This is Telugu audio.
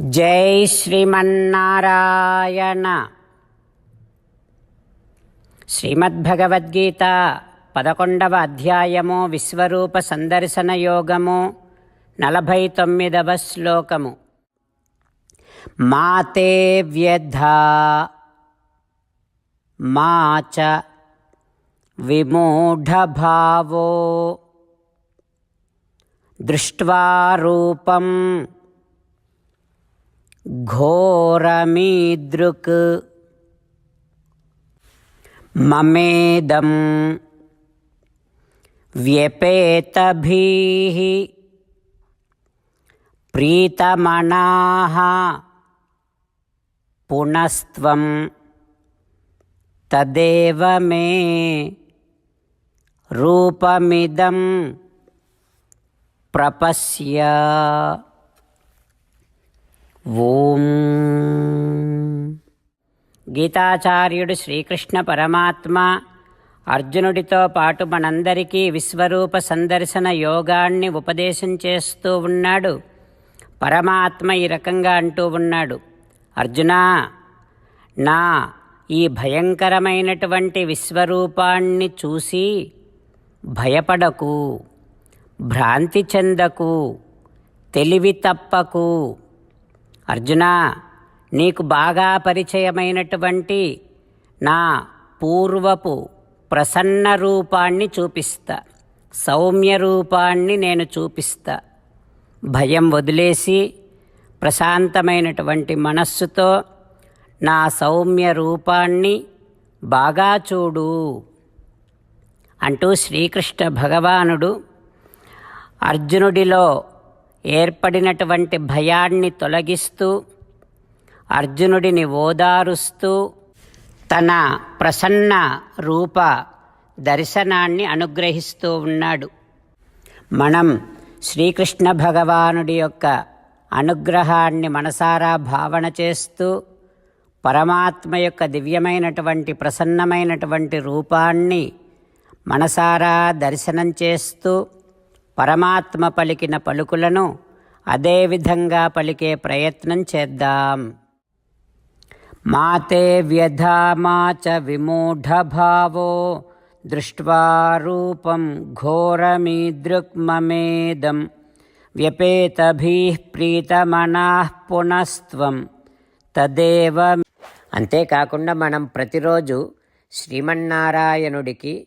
జై శ్రీమన్నారాయణ. శ్రీమద్భగవద్గీత పదకొండవ అధ్యాయము విశ్వరూప సందర్శన యోగము నలభై తొమ్మిదవ శ్లోకము. మాతే వ్యధ మాచ విమూఢభావో దృష్ట్వా రూపం घोरमीदृक् ममेदं व्यपेतभिः प्रीतमनाः पुनस्त्वं तदेव मे रूपमिदं प्रपश्य ఓం. గీతాచార్యుడు శ్రీకృష్ణ పరమాత్మ అర్జునుడితో పాటు మనందరికీ విశ్వరూప సందర్శన యోగాన్ని ఉపదేశం చేస్తూ ఉన్నాడు. పరమాత్మ ఈ రకంగా అంటూ ఉన్నాడు. అర్జునా నా ఈ భయంకరమైనటువంటి విశ్వరూపాన్ని చూసి భయపడకు భ్రాంతి చెందకు తెలివి తప్పకు అర్జున నీకు బాగా పరిచయమైనటువంటి నా పూర్వపు ప్రసన్న రూపాన్ని చూపిస్తా. సౌమ్య రూపాన్ని నేను చూపిస్తా. భయం వదిలేసి ప్రశాంతమైనటువంటి మనస్సుతో నా సౌమ్య రూపాన్ని బాగా చూడు అంటూ శ్రీకృష్ణ భగవానుడు అర్జునుడిలో ఏర్పడినటువంటి భయాన్ని తొలగిస్తూ అర్జునుడిని ఓదారుస్తూ తన ప్రసన్న రూప దర్శనాన్ని అనుగ్రహిస్తూ ఉన్నాడు. మనం శ్రీకృష్ణ భగవానుడి యొక్క అనుగ్రహాన్ని మనసారా భావన చేస్తూ పరమాత్మ యొక్క దివ్యమైనటువంటి ప్రసన్నమైనటువంటి రూపాన్ని మనసారా దర్శనం చేస్తూ పరమాత్మ పలికిన పలుకులను అదేవిధంగా పలికే ప్రయత్నం చేద్దాం. మాతే వ్యధామాచ విమూఢభావో దృష్ట్వా రూపం ఘోరమీదృక్మమేదం వ్యపేతభీః ప్రీతమనాః పునస్త్వం తదేవ. అంతేకాకుండా మనం ప్రతిరోజు శ్రీమన్నారాయణుడికి